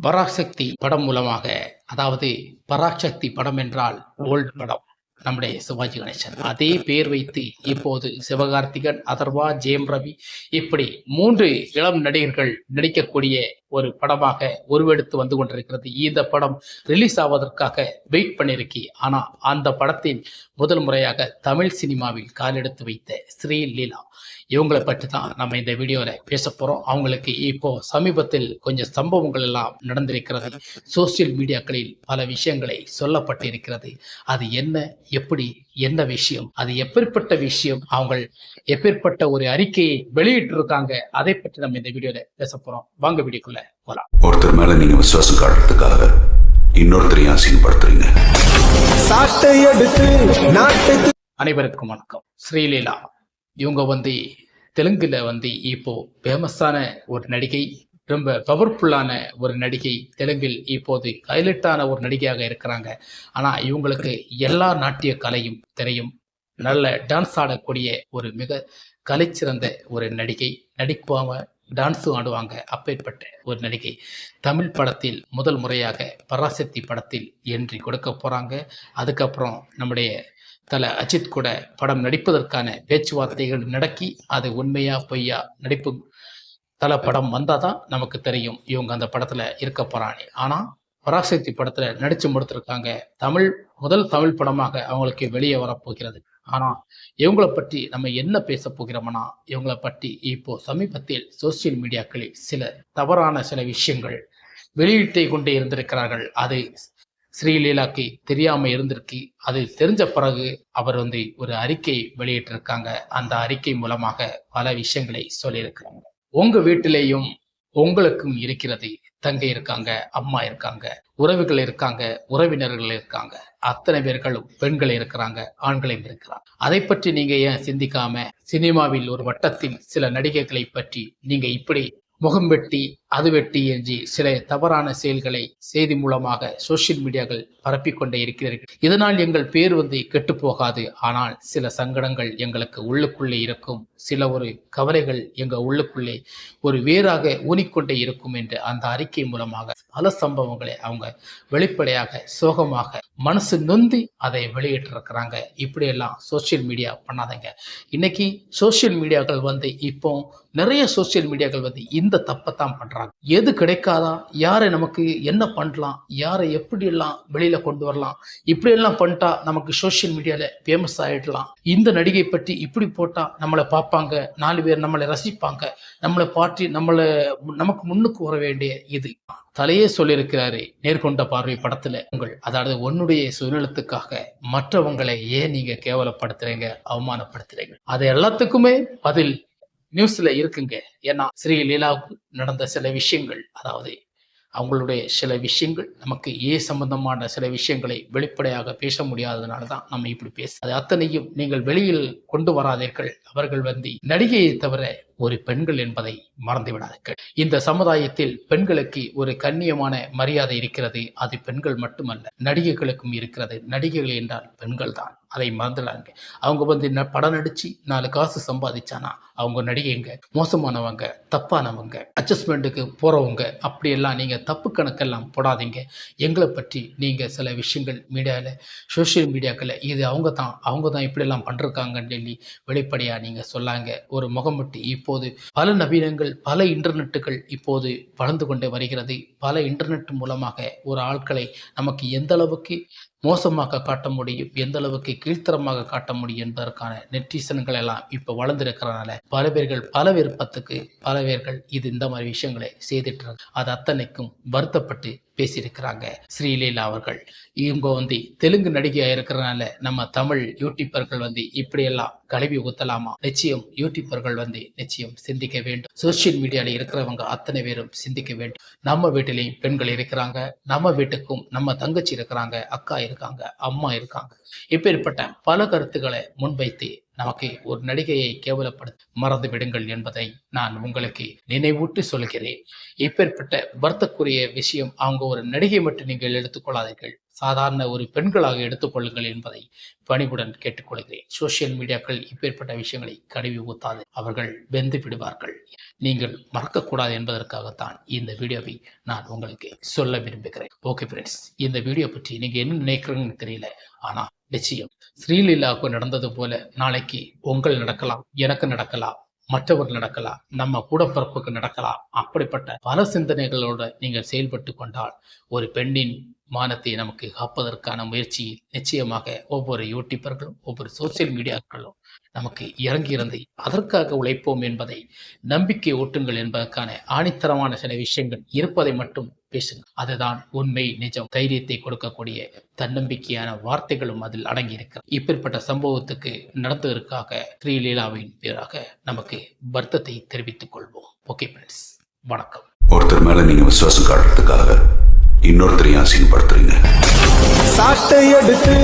பராசக்தி படம் மூலமாக அதாவது பராசக்தி படம் என்றால் ஓல்டு படம் நம்முடைய சிவாஜி கணேசன். அதே பேர் வைத்து இப்போது சிவகார்த்திகன் அதர்வா ஜெயம் ரவி இப்படி மூன்று இளம் நடிகர்கள் நடிக்கக்கூடிய ஒரு படமாக உருவெடுத்து வந்து கொண்டிருக்கிறது. இந்த படம் ரிலீஸ் ஆவதற்காக வெயிட் பண்ணிருக்கி. ஆனா அந்த படத்தின் முதல் முறையாக தமிழ் சினிமாவில் காலெடுத்து வைத்த ஸ்ரீ லீலா இவங்களை பற்றி தான் நம்ம இந்த வீடியோவில் பேச போகிறோம் அவங்களுக்கு இப்போ சமீபத்தில் கொஞ்சம் சம்பவங்கள் எல்லாம் நடந்திருக்கிறது. சோசியல் மீடியாக்களில் பல விஷயங்களை சொல்லப்பட்டிருக்கிறது. அது என்ன? எப்படி என்ன விஷயம் அது எப்பேற்பட்ட விஷயம் அவங்க எப்பேற்பட்ட ஒரு அறிக்கையை வெளியிட்டிருக்காங்க அதை பற்றி நம்ம இந்த வீடியோவில் பேச போகிறோம் வாங்க வீடியோக்குள்ள போகலாம் ஒருத்தர் மேல நீங்க விசுவாசம் காட்டுறதுக்காக இன்னொருத்தரையும் அசிங்கப்படுத்துறீங்க. சாட்டை எடுத்து நாட்டுக்கு அனைவருக்கும் வணக்கம். ஸ்ரீலீலா இவங்க வந்து தெலுங்குல வந்து இப்போ ஃபேமஸான ஒரு நடிகை ரொம்ப பவர்ஃபுல்லான ஒரு நடிகை தெலுங்கில் இப்போது ஹைலைட்டான ஒரு நடிகையாக இருக்கிறாங்க. ஆனால் இவங்களுக்கு எல்லா நாட்டிய கலையும் தெரியும். நல்ல டான்ஸ் ஆடக்கூடிய ஒரு மிக கலைச்சிறந்த ஒரு நடிகை நடிப்பாங்க டான்ஸும் ஆடுவாங்க. அப்பேற்பட்ட ஒரு நடிகை. தமிழ் படத்தில் முதல் முறையாக பராசக்தி படத்தில் என்ட்ரி கொடுக்க போகிறாங்க அதுக்கப்புறம் நம்முடைய தலை அஜித் கூட படம் நடிப்பதற்கான பேச்சுவார்த்தைகள் நடக்கி அது உண்மையா பொய்யா நடிப்பு தல படம் வந்தால் தான் நமக்கு தெரியும் இவங்க அந்த படத்தில் இருக்க போகிறானே ஆனால் பராசக்தி படத்தில் நடித்து முடித்திருக்காங்க. தமிழ் முதல் தமிழ் படமாக அவங்களுக்கு வெளியே வரப்போகிறது. ஆனால் இவங்களை பற்றி நம்ம என்ன பேச போகிறோம்னா இவங்களை பற்றி இப்போ சமீபத்தில் சோசியல் மீடியாக்களில் சில தவறான சில விஷயங்கள் வெளியிட்டே கொண்டே இருந்திருக்கிறார்கள். அது ஸ்ரீலீலாக்கு தெரியாமல் இருந்திருக்கு. அது தெரிஞ்ச பிறகு அவர் வந்து ஒரு அறிக்கை வெளியிட்டிருக்காங்க. அந்த அறிக்கை மூலமாக பல விஷயங்களை சொல்லியிருக்கிறாங்க. உங்க வீட்டிலேயும் உங்களுக்கும் இருக்கிறது தங்கை இருக்காங்க அம்மா இருக்காங்க உறவுகள் இருக்காங்க உறவினர்கள் இருக்காங்க. அத்தனை பேர்களும் பெண்கள் இருக்கிறாங்க ஆண்களையும் இருக்கிறாங்க. அதை பற்றி நீங்க ஏன் சிந்திக்காம சினிமாவில் ஒரு வட்டத்தில் சில நடிகைகளை பற்றி நீங்க இப்படி முகம் வெட்டி அது வெட்டி என்று சில தவறான செயல்களை செய்தி மூலமாக சோசியல் மீடியாக்கள் பரப்பிக்கொண்டே இருக்கிறீர்கள். இதனால் எங்கள் பேர் வந்து கெட்டு போகாது. ஆனால் சில சங்கடங்கள் எங்களுக்கு உள்ளுக்குள்ளே இருக்கும். சில ஒரு கவலைகள் எங்கள் உள்ளுக்குள்ளே ஒரு வேறாக ஊனிக்கொண்டே இருக்கும் என்று அந்த அறிக்கை மூலமாக பல சம்பவங்களை அவங்க வெளிப்படையாக சோகமாக மனசு நொந்து அதை வெளியிட்டிருக்கிறாங்க. இப்படியெல்லாம் சோசியல் மீடியா பண்ணாதீங்க. இன்னைக்கு சோசியல் மீடியாக்கள் வந்து இப்போ நிறைய சோசியல் மீடியாக்கள் வந்து இந்த தப்பை தான் பண்றாங்க எது கிடைக்காதா? யாரை நமக்கு என்ன பண்ணலாம்? யாரை எப்படியெல்லாம் வெளியில கொண்டு வரலாம்? இப்படியெல்லாம் பண்ணிட்டா நமக்கு சோசியல் மீடியால ஃபேமஸ் ஆயிடலாம். இந்த நடிகை பற்றி இப்படி போட்டா நம்மளை பார்ப்பாங்க. நாலு பேர் நம்மளை ரசிப்பாங்க. நம்மளை பாட்டி நம்மளை நமக்கு முன்னுக்கு வர வேண்டிய இது. தலையே சொல்லியிருக்கிறாரு நேர்கொண்ட பார்வை படத்துல. உங்கள் அதாவது உன்னுடைய சுயநலத்துக்காக மற்றவங்களை ஏன் நீங்க கேவலப்படுத்துறீங்க? அவமானப்படுத்துறீங்க? அது எல்லாத்துக்குமே பதில் நியூஸ்ல இருக்குங்க. ஏன்னா ஸ்ரீ லீலாவுக்கு நடந்த சில விஷயங்கள் அதாவது அவங்களுடைய சில விஷயங்கள் நமக்கு ஏ சம்பந்தமான சில விஷயங்களை வெளிப்படையாக பேச முடியாததுனால தான் நம்ம இப்படி பேச அது அத்தனையும் நீங்கள் வெளியில் கொண்டு வராதீர்கள். அவர்கள் வந்து நடிகையை தவிர ஒரு பெண்கள் என்பதை மறந்துவிடாதீர்கள். இந்த சமுதாயத்தில் பெண்களுக்கு ஒரு கண்ணியமான மரியாதை இருக்கிறது அது பெண்கள் மட்டுமல்ல நடிகைகளுக்கும் இருக்கிறது. நடிகைகள் என்றால் பெண்கள் தான். அதை மறந்துடாங்க அவங்க வந்து படம் நடிச்சு நாலு காசு சம்பாதிச்சானா அவங்க நடிகைங்க மோசமானவங்க தப்பானவங்க அட்ஜஸ்ட்மெண்ட்டுக்கு போறவங்க அப்படியெல்லாம் நீங்க தப்பு கணக்கெல்லாம் போடாதீங்க. எங்களை பற்றி நீங்க சில விஷயங்கள் மீடியாவில் சோஷியல் மீடியாக்களில் இது அவங்க தான் அவங்க தான் இப்படியெல்லாம் பண்ணிருக்காங்கன்னு சொல்லி வெளிப்படையாக நீங்கள் சொல்லாங்க. ஒரு முகமுட்டி இப்போது பல நவீனங்கள் பல இன்டர்நெட்டுகள் இப்போது வளர்ந்து கொண்டே வருகிறது. பல இன்டர்நெட் மூலமாக ஒரு ஆட்களை நமக்கு எந்த அளவுக்கு மோசமாக காட்ட முடியும். எந்த அளவுக்கு கீழ்த்தரமாக காட்ட முடியும் என்பதற்கான நெட்டிசன்கள் எல்லாம் இப்போ வளர்ந்துருக்கிறனால பல பேர்கள் பல விருப்பத்துக்கு பல பேர்கள் இது இந்த மாதிரி விஷயங்களை செய்துட்டு அது அத்தனைக்கும் வருத்தப்பட்டு பேசியிருக்கிறாங்க ஸ்ரீலீலா அவர்கள். இவங்க வந்து தெலுங்கு நடிகையா இருக்கிறனால நம்ம தமிழ் யூடியூபர்கள் வந்து இப்படியெல்லாம் கழுவி ஊத்தலாமா? நிச்சயம் யூடியூபர்கள் வந்து நிச்சயம் சிந்திக்க வேண்டும். சோசியல் மீடியாவில் இருக்கிறவங்க அத்தனை பேரும் சிந்திக்க வேண்டும். நம்ம வீட்டிலையும் பெண்கள் இருக்கிறாங்க. நம்ம வீட்டுக்கும் நம்ம தங்கச்சி இருக்கிறாங்க. அக்கா இருக்காங்க அம்மா இருக்காங்க. இப்பேற்பட்ட பல கருத்துக்களை முன்வைத்து நமக்கு ஒரு நடிகையை கேவலப்படுத்த மறந்து விடுங்கள் என்பதை நான் உங்களுக்கு நினைவூட்டி சொல்கிறேன். இப்பேற்பட்ட வருத்தக்குரிய விஷயம் அவங்க ஒரு நடிகை மட்டும் நீங்கள் எடுத்துக்கொள்ளாதீர்கள் சாதாரண ஒரு பெண்களாக எடுத்துக்கொள்ளுங்கள் என்பதை பணிவுடன் கேட்டுக்கொள்கிறேன் சோசியல் மீடியாக்கள் இப்பேற்பட்ட விஷயங்களை கழுவி ஊத்தாது. அவர்கள் வெந்து விடுவார்கள். நீங்கள் மறக்கக்கூடாது என்பதற்காகத்தான் இந்த வீடியோவை நான் உங்களுக்கு சொல்ல விரும்புகிறேன். ஓகே ஃப்ரெண்ட்ஸ் இந்த வீடியோ பற்றி நீங்கள் என்ன நினைக்கிறீங்கன்னு தெரியல. ஆனால் நிச்சயம். ஸ்ரீலீலாவுக்கு நடந்தது போல நாளைக்கு உங்கள் நடக்கலாம் எனக்கு நடக்கலாம் மற்றவர் நடக்கலாம் நம்ம கூட பிறப்புக்கு நடக்கலாம். அப்படிப்பட்ட பல சிந்தனைகளோட நீங்கள் செயல்பட்டு கொண்டால் ஒரு பெண்ணின் மானத்தை நமக்கு காப்பதற்கான முயற்சியில் நிச்சயமாக ஒவ்வொரு யூடியூபர்களும் ஒவ்வொரு சோசியல் மீடியாக்களும் நமக்கு இறங்கி இருந்து அதற்காக உழைப்போம் என்பதை நம்பிக்கை ஓட்டுங்கள் என்பதற்கான ஆணித்தரமான சில விஷயங்கள் இருப்பதை மட்டும் பேசுங்க அதுதான் உண்மை நிஜம் தைரியத்தை கொடுக்கக்கூடிய தன்னம்பிக்கையான வார்த்தைகளும் அதில் அடங்கி இருக்கிறது இப்பேற்பட்ட சம்பவத்துக்கு நடந்ததற்காக ஸ்ரீலீலாவின் பேராக நமக்கு வருத்தத்தை தெரிவித்துக் கொள்வோம். ஓகே ஃப்ரெண்ட்ஸ் வணக்கம். ஒருத்தர் மேல நீங்க விசுவாசம் காட்டுறதுக்காக இன்னொருத்தரையும் அசிங்கப்படுத்துறீங்க. சாட்டை எடுத்து